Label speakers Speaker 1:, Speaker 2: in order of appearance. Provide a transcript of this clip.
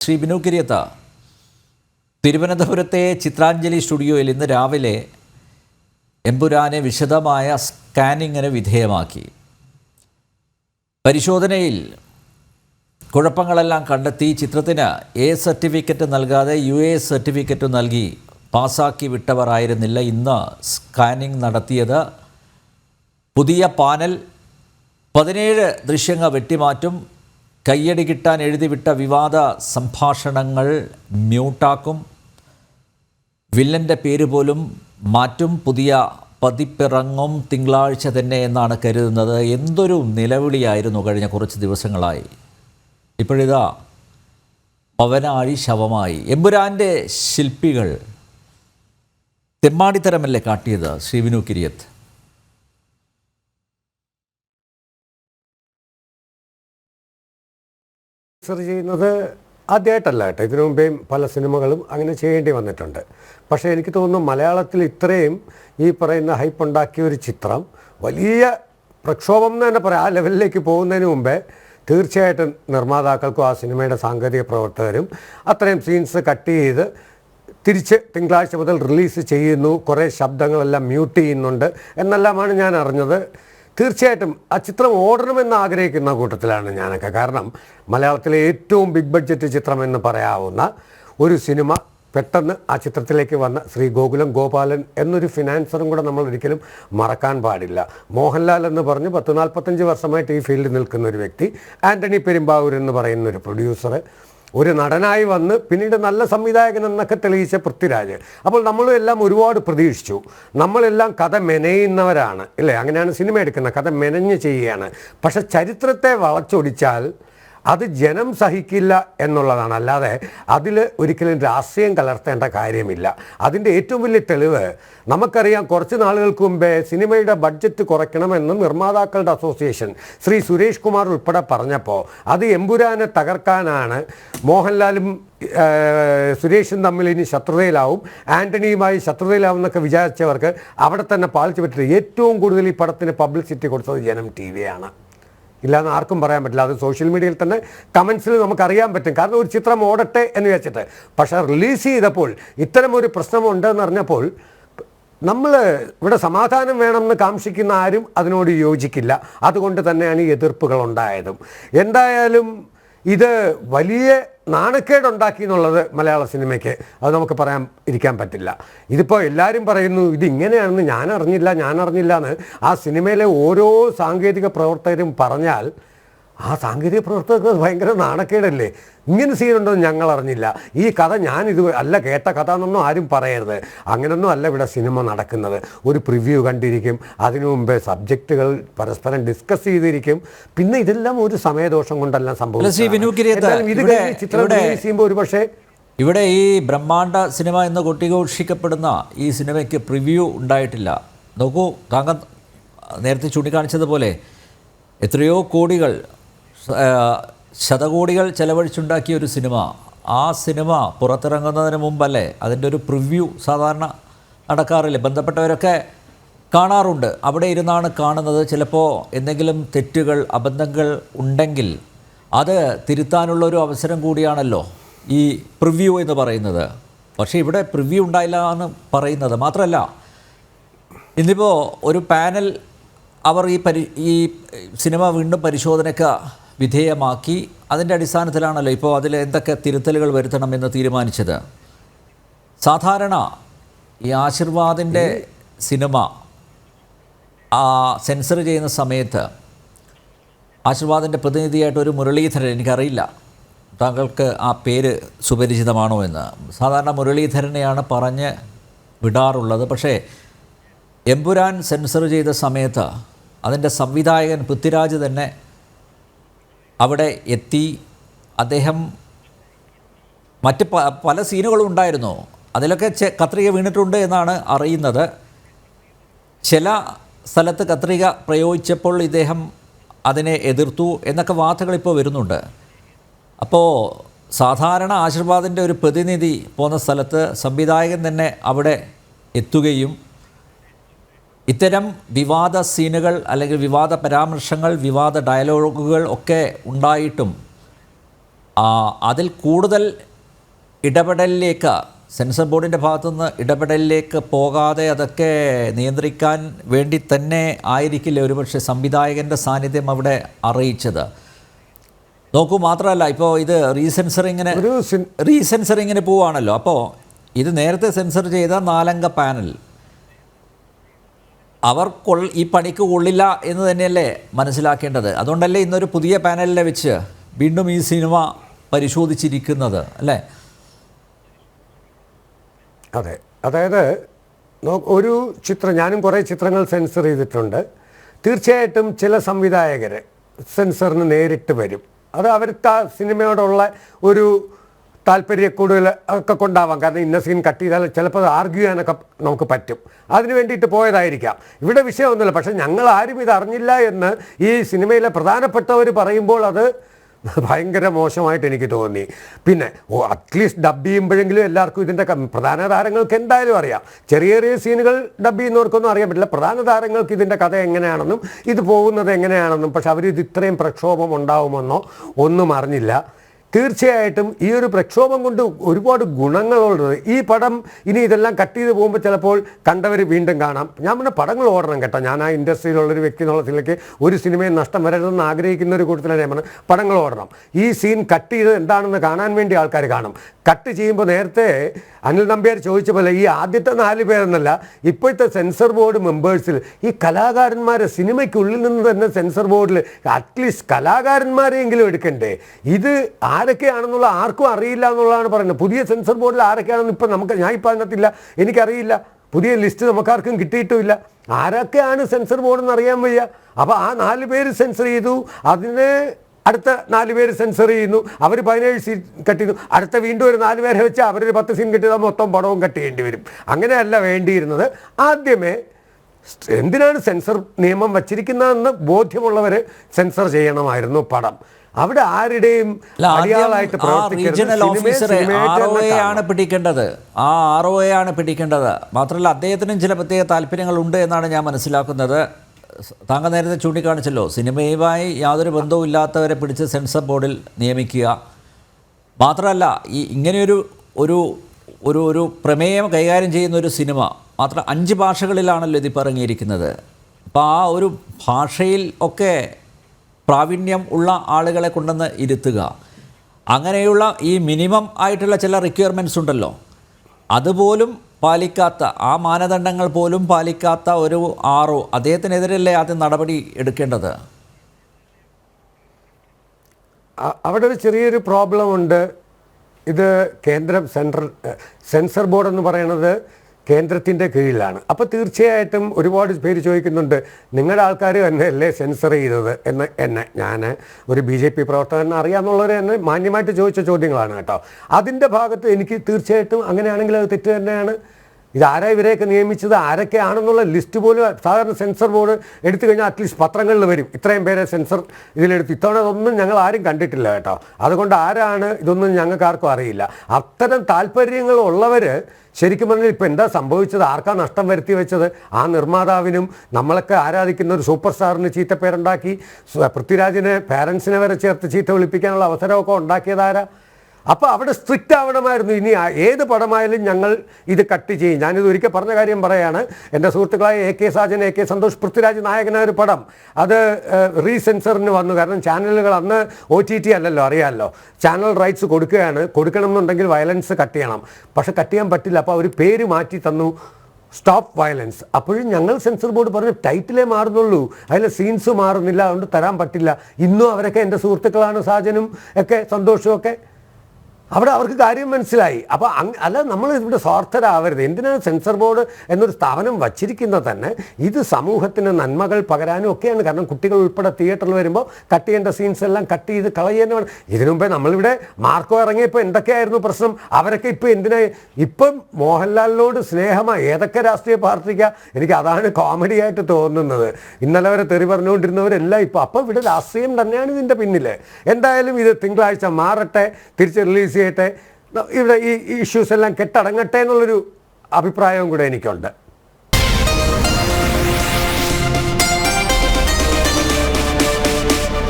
Speaker 1: ശ്രീ ബിനു കിരിയത്ത തിരുവനന്തപുരത്തെ ചിത്രാഞ്ജലി സ്റ്റുഡിയോയിൽ ഇന്ന് രാവിലെ എമ്പുരാനെ വിശദമായ സ്കാനിങ്ങിന് വിധേയമാക്കി. പരിശോധനയിൽ കുഴപ്പങ്ങളെല്ലാം കണ്ടെത്തി ചിത്രത്തിന് എ സർട്ടിഫിക്കറ്റ് നൽകാതെ യു എ സർട്ടിഫിക്കറ്റ് നൽകി പാസാക്കി വിട്ടവർ ആയിരുന്നില്ല ഇന്ന് സ്കാനിംഗ് നടത്തിയത്. പുതിയ പാനൽ പതിനേഴ് ദൃശ്യങ്ങൾ വെട്ടിമാറ്റും കയ്യടി കിട്ടാൻ എഴുതിവിട്ട വിവാദ സംഭാഷണങ്ങൾ മ്യൂട്ടാക്കും. വില്ലന്റെ പേര് പോലും മാറ്റും. പുതിയ പതിപ്പിറങ്ങും. തിങ്കളാഴ്ച തന്നെ എന്നാണ് കരുതുന്നത്. എന്തൊരു നിലവിളിയായിരുന്നു കഴിഞ്ഞ കുറച്ച് ദിവസങ്ങളായി. ഇപ്പോഴിതാ പവനാഴി ശവമായി. എമ്പുരാന്റെ ശില്പികൾ തെമ്മാടിത്തരമല്ലേ കാട്ടിയത് ശ്രീവിനു കിരിയത്ത്?
Speaker 2: സെർച്ച് ചെയ്യുന്നത് ആദ്യമായിട്ടല്ല കേട്ടോ. ഇതിനു മുമ്പേയും പല സിനിമകളും അങ്ങനെ ചെയ്യേണ്ടി വന്നിട്ടുണ്ട്. പക്ഷേ എനിക്ക് തോന്നുന്നു മലയാളത്തിൽ ഇത്രയും ഈ പറയുന്ന ഹൈപ്പ് ഉണ്ടാക്കിയ ഒരു ചിത്രം വലിയ പ്രക്ഷോഭം എന്ന് തന്നെ പറയാം. ആ ലെവലിലേക്ക് പോകുന്നതിന് മുമ്പേ തീർച്ചയായിട്ടും നിർമ്മാതാക്കൾക്കും ആ സിനിമയുടെ സാങ്കേതിക പ്രവർത്തകരും അത്രയും സീൻസ് കട്ട് ചെയ്ത് തിരിച്ച് തിങ്കളാഴ്ച മുതൽ റിലീസ് ചെയ്യുന്നു. കുറേ ശബ്ദങ്ങളെല്ലാം മ്യൂട്ട് ചെയ്യുന്നുണ്ട്. എന്നെല്ലാമാണ് ഞാൻ അറിഞ്ഞത്. തീർച്ചയായിട്ടും ആ ചിത്രം ഓടണമെന്ന് ആഗ്രഹിക്കുന്ന കൂട്ടത്തിലാണ് ഞാനൊക്കെ. കാരണം മലയാളത്തിലെ ഏറ്റവും ബിഗ് ബഡ്ജറ്റ് ചിത്രം എന്ന് പറയാവുന്ന ഒരു സിനിമ പെട്ടെന്ന് ആ ചിത്രത്തിലേക്ക് വന്ന ശ്രീ ഗോകുലം ഗോപാലൻ എന്നൊരു ഫിനാൻസറും കൂടെ നമ്മൾ ഒരിക്കലും മറക്കാൻ പാടില്ല. മോഹൻലാൽ എന്ന് പറഞ്ഞ് പത്ത് നാൽപ്പത്തഞ്ച് വർഷമായിട്ട് ഈ ഫീൽഡിൽ നിൽക്കുന്ന ഒരു വ്യക്തി ആന്റണി പെരുമ്പാവൂർ എന്ന് പറയുന്ന ഒരു പ്രൊഡ്യൂസർ ഒരു നടനായി വന്ന് പിന്നീട് നല്ല സംവിധായകൻ എന്നൊക്കെ തെളിയിച്ച പൃഥ്വിരാജ്. അപ്പോൾ നമ്മളും എല്ലാം ഒരുപാട് പ്രതീക്ഷിച്ചു. നമ്മളെല്ലാം കഥ മെനയുന്നവരാണ്. ഇല്ലേ? അങ്ങനെയാണ് സിനിമ എടുക്കുന്നത്. കഥ മെനഞ്ഞ് ചെയ്യുകയാണ്. പക്ഷെ ചരിത്രത്തെ വളച്ചൊടിച്ചാൽ അത് ജനം സഹിക്കില്ല എന്നുള്ളതാണ്. അല്ലാതെ അതിൽ ഒരിക്കലും രാഷ്ട്രീയം കലർത്തേണ്ട കാര്യമില്ല. അതിന്റെ ഏറ്റവും വലിയ തെളിവ് നമുക്കറിയാം കുറച്ച് നാളുകൾക്ക് മുമ്പേ സിനിമയുടെ ബഡ്ജറ്റ് കുറയ്ക്കണമെന്ന് നിർമ്മാതാക്കളുടെ അസോസിയേഷൻ ശ്രീ സുരേഷ് കുമാർ ഉൾപ്പെടെ പറഞ്ഞപ്പോൾ അത് എമ്പുരാനെ തകർക്കാനാണ് മോഹൻലാലും സുരേഷും തമ്മിൽ ഇനി ശത്രുതയിലാവും ആന്റണിയുമായി ശത്രുതയിലാവും എന്നൊക്കെ വിചാരിച്ചവർക്ക് അവിടെ തന്നെ പാലിച്ചു പറ്റിയത് ഏറ്റവും കൂടുതൽ ഈ പടത്തിന് പബ്ലിസിറ്റി കൊടുത്തത് ജനം ടി വിയാണ്. ഇല്ലാന്ന് ആർക്കും പറയാൻ പറ്റില്ല. അത് സോഷ്യൽ മീഡിയയിൽ തന്നെ കമൻസിൽ നമുക്കറിയാൻ പറ്റും. കാരണം ഒരു ചിത്രം ഓടട്ടെ എന്ന് വെച്ചിട്ട് പക്ഷേ റിലീസ് ചെയ്തപ്പോൾ ഇത്തരം ഒരു പ്രശ്നമുണ്ടെന്ന് അറിഞ്ഞപ്പോൾ നമ്മൾ ഇവിടെ സമാധാനം വേണമെന്ന് കാംക്ഷിക്കുന്ന ആരും അതിനോട് യോജിക്കില്ല. അതുകൊണ്ട് തന്നെയാണ് എതിർപ്പുകൾ ഉണ്ടായതും. എന്തായാലും ഇത് വലിയ നാണക്കേടുണ്ടാക്കി എന്നുള്ളത് മലയാള സിനിമയ്ക്ക് അത് നമുക്ക് പറയാൻ ഇരിക്കാൻ പറ്റില്ല. ഇതിപ്പോൾ എല്ലാവരും പറയുന്നു ഇത് ഇങ്ങനെയാണെന്ന് ഞാൻ അറിഞ്ഞില്ല ഞാൻ അറിഞ്ഞില്ല എന്ന് ആ സിനിമയിലെ ഓരോ സാങ്കേതിക പ്രവർത്തകരും പറഞ്ഞാൽ ആ സാങ്കേതിക പ്രവർത്തകർക്ക് ഭയങ്കര നാണക്കേടല്ലേ? ഇങ്ങനെ സീനുണ്ടോ എന്ന് ഞങ്ങൾ അറിഞ്ഞില്ല. ഈ കഥ ഞാൻ ഇത് അല്ല കേട്ട കഥ എന്നൊന്നും ആരും പറയരുത്. അങ്ങനൊന്നും അല്ല ഇവിടെ സിനിമ നടക്കുന്നത്. ഒരു പ്രിവ്യൂ കണ്ടിരിക്കും. അതിനു മുമ്പേ സബ്ജക്റ്റുകൾ പരസ്പരം ഡിസ്കസ് ചെയ്തിരിക്കും. പിന്നെ ഇതെല്ലാം ഒരു സമയദോഷം കൊണ്ടെല്ലാം ചെയ്യുമ്പോൾ ഒരു പക്ഷേ
Speaker 1: ഇവിടെ ഈ ബ്രഹ്മാണ്ഡ സിനിമ എന്ന് കൊട്ടിഘോഷിക്കപ്പെടുന്ന ഈ സിനിമയ്ക്ക് പ്രിവ്യൂ ഉണ്ടായിട്ടില്ല. നോക്കൂ താങ്കൾ നേരത്തെ ചൂണ്ടിക്കാണിച്ചതുപോലെ എത്രയോ കോടികൾ ശതകോടികൾ ചെലവഴിച്ചുണ്ടാക്കിയ ഒരു സിനിമ. ആ സിനിമ പുറത്തിറങ്ങുന്നതിന് മുമ്പല്ലേ അതിന്റെ ഒരു പ്രിവ്യൂ സാധാരണ നടക്കാറില്ല? ബന്ധപ്പെട്ടവരൊക്കെ കാണാറുണ്ട്. അവിടെ ഇരുന്നാണ് കാണുന്നത്. ചിലപ്പോൾ എന്തെങ്കിലും തെറ്റുകൾ അബദ്ധങ്ങൾ ഉണ്ടെങ്കിൽ അത് തിരുത്താനുള്ള ഒരു അവസരം കൂടിയാണല്ലോ ഈ പ്രിവ്യൂ എന്ന് പറയുന്നത്. പക്ഷേ ഇവിടെ പ്രിവ്യൂ ഉണ്ടായില്ല എന്ന് പറയുന്നത് മാത്രമല്ല ഇന്നിപ്പോൾ ഒരു പാനൽ അവർ ഈ പരി ഈ സിനിമ വീണ്ടും പരിശോധനയ്ക്ക് വിധേയമാക്കി അതിന്റെ അടിസ്ഥാനത്തിലാണല്ലോ ഇപ്പോൾ അതിൽ എന്തൊക്കെ തിരുത്തലുകൾ വരുത്തണമെന്ന് തീരുമാനിച്ചത്. സാധാരണ ഈ ആശീർവാദിന്റെ സിനിമ ആ സെൻസർ ചെയ്യുന്ന സമയത്ത് ആശീർവാദിന്റെ പ്രതിനിധിയായിട്ട് ഒരു മുരളീധരൻ എനിക്കറിയില്ല. താങ്കൾക്ക് ആ പേര് സുപരിചിതമാണോ എന്ന്. സാധാരണ മുരളീധരനെയാണ് പറഞ്ഞ് വിടാറുള്ളത്. പക്ഷേ എമ്പുരാൻ സെൻസർ ചെയ്ത സമയത്ത് അതിന്റെ സംവിധായകൻ പൃഥ്വിരാജ് തന്നെ അവിടെ എത്തി അദ്ദേഹം മറ്റ് പ പല സീനുകളും ഉണ്ടായിരുന്നു. അതിലൊക്കെ കത്രിക വീണിട്ടുണ്ട് എന്നാണ് അറിയുന്നത്. ചില സ്ഥലത്ത് കത്രിക പ്രയോഗിച്ചപ്പോൾ ഇദ്ദേഹം അതിനെ എതിർത്തു എന്നൊക്കെ വാർത്തകൾ ഇപ്പോൾ വരുന്നുണ്ട്. അപ്പോൾ സാധാരണ ആശീർവാദിന്റെ ഒരു പ്രതിനിധി പോകുന്ന സ്ഥലത്ത് സംവിധായകൻ തന്നെ അവിടെ എത്തുകയും ഇത്തരം വിവാദ സീനുകൾ അല്ലെങ്കിൽ വിവാദ പരാമർശങ്ങൾ വിവാദ ഡയലോഗുകൾ ഒക്കെ ഉണ്ടായിട്ടും അതിൽ കൂടുതൽ ഇടപെടലിലേക്ക് സെൻസർ ബോർഡിന്റെ ഭാഗത്തുനിന്ന് ഇടപെടലിലേക്ക് പോകാതെ അതൊക്കെ നിയന്ത്രിക്കാൻ വേണ്ടി തന്നെ ആയിരിക്കില്ല ഒരുപക്ഷെ സംവിധായകന്റെ സാന്നിധ്യം അവിടെ അറിയിച്ചത്? നോക്കൂ മാത്രമല്ല ഇപ്പോൾ ഇത് റീസെൻസറിങ്ങിന് റീസെൻസറിങ്ങിന് പോവുകയാണല്ലോ അപ്പോൾ ഇത് നേരത്തെ സെൻസർ ചെയ്ത നാലംഗ പാനൽ. അവർ കൊൾ ഈ പണിക്ക് കൊള്ളില്ല എന്ന് തന്നെയല്ലേ മനസ്സിലാക്കേണ്ടത്. അതുകൊണ്ടല്ലേ ഇന്നൊരു പുതിയ പാനലിനെ വെച്ച് വീണ്ടും ഈ സിനിമ പരിശോധിച്ചിരിക്കുന്നത് അല്ലേ?
Speaker 2: അതെ. അതായത് ഒരു ചിത്രം ഞാനും കുറേ ചിത്രങ്ങൾ സെൻസർ ചെയ്തിട്ടുണ്ട്. തീർച്ചയായിട്ടും ചില സംവിധായകർ സെൻസറിന് നേരിട്ട് വരും. അത് അവർക്ക് ആ സിനിമയോടുള്ള ഒരു താല്പര്യക്കൂടുതൽ ഒക്കെ കൊണ്ടാവാം. കാരണം ഇന്ന സീൻ കട്ട് ചെയ്താൽ ചിലപ്പോൾ ആർഗ്യൂ ചെയ്യാനൊക്കെ നമുക്ക് പറ്റും. അതിന് വേണ്ടിയിട്ട് പോയതായിരിക്കാം. ഇവിടെ വിഷയമൊന്നുമില്ല. പക്ഷേ ഞങ്ങൾ ആരും ഇത് അറിഞ്ഞില്ല എന്ന് ഈ സിനിമയിലെ പ്രധാനപ്പെട്ടവർ പറയുമ്പോൾ അത് ഭയങ്കര മോശമായിട്ട് എനിക്ക് തോന്നി. പിന്നെ ഓ അറ്റ്ലീസ്റ്റ് ഡബ് ചെയ്യുമ്പോഴെങ്കിലും എല്ലാവർക്കും ഇതിന്റെ പ്രധാന താരങ്ങൾക്ക് എന്തായാലും അറിയാം. ചെറിയ ചെറിയ സീനുകൾ ഡബ് ചെയ്യുന്നവർക്കൊന്നും അറിയാൻ പറ്റില്ല. പ്രധാന താരങ്ങൾക്ക് ഇതിന്റെ കഥ എങ്ങനെയാണെന്നും ഇത് പോകുന്നത് എങ്ങനെയാണെന്നും പക്ഷെ അവർ ഇത് ഇത്രയും പ്രക്ഷോഭം ഉണ്ടാവുമെന്നോ ഒന്നും അറിഞ്ഞില്ല. തീർച്ചയായിട്ടും ഈ ഒരു പ്രക്ഷോഭം കൊണ്ട് ഒരുപാട് ഗുണങ്ങളുള്ളത് ഈ പടം ഇനി ഇതെല്ലാം കട്ട് ചെയ്ത് പോകുമ്പോൾ ചിലപ്പോൾ കണ്ടവർ വീണ്ടും കാണാം. ഞാൻ പിന്നെ പടങ്ങൾ ഓടണം കേട്ടോ. ഞാൻ ആ ഇൻഡസ്ട്രിയിലുള്ളൊരു വ്യക്തി എന്നുള്ളതിലേക്ക് ഒരു സിനിമയെ നഷ്ടം വരരുതെന്ന് ആഗ്രഹിക്കുന്ന ഒരു കൂട്ടത്തിലാണ് ഞാൻ പടങ്ങൾ ഓടണം. ഈ സീൻ കട്ട് ചെയ്ത് എന്താണെന്ന് കാണാൻ വേണ്ടി ആൾക്കാർ കാണും. കട്ട് ചെയ്യുമ്പോൾ നേരത്തെ അനിൽ നമ്പ്യാർ ചോദിച്ച പോലെ ഈ ആദ്യത്തെ നാല് പേരെന്നല്ല ഇപ്പോഴത്തെ സെൻസർ ബോർഡ് മെമ്പേഴ്സിൽ ഈ കലാകാരന്മാരെ സിനിമയ്ക്കുള്ളിൽ നിന്ന് തന്നെ സെൻസർ ബോർഡിൽ അറ്റ്ലീസ്റ്റ് കലാകാരന്മാരെയെങ്കിലും എടുക്കണ്ടേ? ഇത് ആരൊക്കെയാണെന്നുള്ള ആർക്കും അറിയില്ല എന്നുള്ളതാണ് പറയുന്നത്. പുതിയ സെൻസർ ബോർഡിൽ ആരൊക്കെയാണെന്ന് ഇപ്പം നമുക്ക് ഞാൻ ഇപ്പം അതിനകത്തില്ല. എനിക്കറിയില്ല. പുതിയ ലിസ്റ്റ് നമുക്കാർക്കും കിട്ടിയിട്ടുമില്ല. ആരൊക്കെയാണ് സെൻസർ ബോർഡ് എന്ന് അറിയാൻ വയ്യ? അപ്പോൾ ആ നാല് പേര് സെൻസർ ചെയ്തു. അതിന് അടുത്ത നാല് പേര് സെൻസർ ചെയ്യുന്നു. അവർ പതിനേഴ് സീൻ കട്ട് ചെയ്യുന്നു അടുത്ത വീണ്ടും ഒരു നാല് പേരെ വെച്ച് അവരൊരു പത്ത് സീൻ കെട്ടിയതാൽ മൊത്തം പടവും കട്ട് ചെയ്യേണ്ടി വരും. അങ്ങനെയല്ല വേണ്ടിയിരുന്നത്. ആദ്യമേ എന്തിനാണ് സെൻസർ നിയമം വച്ചിരിക്കുന്നതെന്ന് ബോധ്യമുള്ളവർ സെൻസർ ചെയ്യണമായിരുന്നു പടം. അവിടെ ആരുടെയും അടിയാളായിട്ട്
Speaker 1: ആണ് പിടിക്കേണ്ടത്. ആ ആർ ഒ ആണ് പിടിക്കേണ്ടത്. മാത്രമല്ല അദ്ദേഹത്തിനും ചില പ്രത്യേക താല്പര്യങ്ങളുണ്ട് എന്നാണ് ഞാൻ മനസ്സിലാക്കുന്നത്. താങ്കൾ നേരത്തെ ചൂണ്ടിക്കാണിച്ചല്ലോ സിനിമയുമായി യാതൊരു ബന്ധവും ഇല്ലാത്തവരെ പിടിച്ച് സെൻസർ ബോർഡിൽ നിയമിക്കുക. മാത്രമല്ല ഈ ഇങ്ങനെയൊരു ഒരു ഒരു ഒരു പ്രമേയം കൈകാര്യം ചെയ്യുന്ന ഒരു സിനിമ മാത്രം അഞ്ച് ഭാഷകളിലാണല്ലോ ഇതിപ്പോൾ ഇറങ്ങിയിരിക്കുന്നത്. അപ്പോൾ ആ ഒരു ഭാഷയിൽ ഒക്കെ പ്രാവീണ്യം ഉള്ള ആളുകളെ കൊണ്ടുവന്ന് ഇരുത്തുക. അങ്ങനെയുള്ള ഈ മിനിമം ആയിട്ടുള്ള ചില റിക്വയർമെന്റ്സ് ഉണ്ടല്ലോ. അതുപോലും പാലിക്കാത്ത ആ മാനദണ്ഡങ്ങൾ പോലും പാലിക്കാത്ത ഒരു ആറോ അദ്ദേഹത്തിനെതിരല്ലേ ആദ്യം നടപടി എടുക്കേണ്ടത്?
Speaker 2: അവിടെ ഒരു ചെറിയൊരു പ്രോബ്ലം ഉണ്ട്. ഇത് കേന്ദ്രം സെൻട്രൽ സെൻസർ ബോർഡ് എന്ന് പറയുന്നത് കേന്ദ്രത്തിന്റെ കീഴിലാണ്. അപ്പോൾ തീർച്ചയായിട്ടും ഒരുപാട് പേര് ചോദിക്കുന്നുണ്ട് നിങ്ങളുടെ ആൾക്കാർ തന്നെ അല്ലേ സെൻസർ ചെയ്തത്? എന്ന് എന്നെ ഞാൻ ഒരു ബി ജെ പി പ്രവർത്തകൻ അറിയാമെന്നുള്ളവർ എന്നെ മാന്യമായിട്ട് ചോദിച്ച ചോദ്യങ്ങളാണ് കേട്ടോ. അതിന്റെ ഭാഗത്ത് എനിക്ക് തീർച്ചയായിട്ടും അങ്ങനെയാണെങ്കിൽ അത് തെറ്റ് തന്നെയാണ്. ഇതാരാ ഇവരെയൊക്കെ നിയമിച്ചത്? ആരൊക്കെയാണെന്നുള്ള ലിസ്റ്റ് പോലും സാധാരണ സെൻസർ ബോർഡ് എടുത്തു കഴിഞ്ഞാൽ അറ്റ്ലീസ്റ്റ് പത്രങ്ങളിൽ വരും. ഇത്രയും പേരെ സെൻസർ ഇതിലെടുത്ത്. ഇത്തവണ ഇതൊന്നും ഞങ്ങൾ ആരും കണ്ടിട്ടില്ല കേട്ടോ. അതുകൊണ്ട് ആരാണ് ഇതൊന്നും ഞങ്ങൾക്ക് ആർക്കും അറിയില്ല. അത്തരം താല്പര്യങ്ങൾ ഉള്ളവർ ശരിക്കും പറഞ്ഞാൽ ഇപ്പം എന്താ സംഭവിച്ചത്? ആർക്കാ നഷ്ടം വരുത്തി വെച്ചത്? ആ നിർമ്മാതാവിനും നമ്മളൊക്കെ ആരാധിക്കുന്ന ഒരു സൂപ്പർ സ്റ്റാറിന് ചീത്തപ്പേരുണ്ടാക്കി പൃഥ്വിരാജിനെ പാരൻസിനെ വരെ ചേർത്ത് ചീത്ത വിളിപ്പിക്കാനുള്ള അവസരമൊക്കെ ഉണ്ടാക്കിയതാരാ അപ്പോൾ അവിടെ സ്ട്രിക്റ്റ് ആവണമായിരുന്നു. ഇനി ഏത് പടമായാലും ഞങ്ങൾ ഇത് കട്ട് ചെയ്യും. ഞാനിത് ഒരിക്കൽ പറഞ്ഞ കാര്യം പറയാണ്. എന്റെ സുഹൃത്തുക്കളായ A K Sajan A K Santhosh Prithviraj നായകനായ ഒരു പടം. അത് റീസെൻസറിന് വന്നു. കാരണം ചാനലുകൾ അന്ന് ഒ ടി ടി അല്ലല്ലോ അറിയാമല്ലോ. ചാനൽ റൈറ്റ്സ് കൊടുക്കുകയാണ്. കൊടുക്കണമെന്നുണ്ടെങ്കിൽ വയലൻസ് കട്ട് ചെയ്യണം. പക്ഷെ കട്ട് ചെയ്യാൻ പറ്റില്ല. അപ്പോൾ അവർ പേര് മാറ്റി തന്നു. സ്റ്റോപ്പ് വയലൻസ് അപ്പോഴും ഞങ്ങൾ സെൻസർ ബോർഡ് പറഞ്ഞു ടൈറ്റിലേ മാറുന്നുള്ളൂ. അതിലെ സീൻസ് മാറുന്നില്ല. അതുകൊണ്ട് തരാൻ പറ്റില്ല. ഇന്നും അവരൊക്കെ എന്റെ സുഹൃത്തുക്കളാണ്. സാജനും ഒക്കെ സന്തോഷവും ഒക്കെ അവിടെ അവർക്ക് കാര്യം മനസ്സിലായി. അപ്പോൾ അല്ല നമ്മൾ ഇവിടെ സ്വാർത്ഥരാവരുത്. എന്തിനാണ് സെൻസർ ബോർഡ് എന്നൊരു സ്ഥാപനം വച്ചിരിക്കുന്നത് തന്നെ ഇത് സമൂഹത്തിന് നന്മകൾ പകരാനും ഒക്കെയാണ്. കാരണം കുട്ടികൾ ഉൾപ്പെടെ തിയേറ്ററിൽ വരുമ്പോൾ കട്ട് ചെയ്യേണ്ട സീൻസ് എല്ലാം കട്ട് ചെയ്ത് കളയുന്ന വേണം. ഇതിനു മുമ്പേ നമ്മളിവിടെ മാർക്കോ ഇറങ്ങിയപ്പോൾ എന്തൊക്കെയായിരുന്നു പ്രശ്നം? അവരൊക്കെ ഇപ്പോൾ എന്തിനാ ഇപ്പം മോഹൻലാലിനോട് സ്നേഹമായി ഏതൊക്കെ രാഷ്ട്രീയ പാർട്ടിക്കാണ് എനിക്ക് അതാണ് കോമഡി ആയിട്ട് തോന്നുന്നത്. ഇന്നലെ വരെ തെറി പറഞ്ഞുകൊണ്ടിരുന്നവരെല്ലാം ഇപ്പോൾ അപ്പോൾ ഇവിടെ രാഷ്ട്രീയം തന്നെയാണ് ഇതിന്റെ പിന്നിൽ എന്തായാലും ഇത് തിങ്കളാഴ്ച മാറട്ടെ. തിരിച്ച് റിലീസ് ചെയ്യട്ടെ? ഇവിടെ ഈ ഇഷ്യൂസ് എല്ലാം കെട്ടടങ്ങട്ടെ എന്നുള്ളൊരു അഭിപ്രായവും കൂടെ എനിക്കുണ്ട്.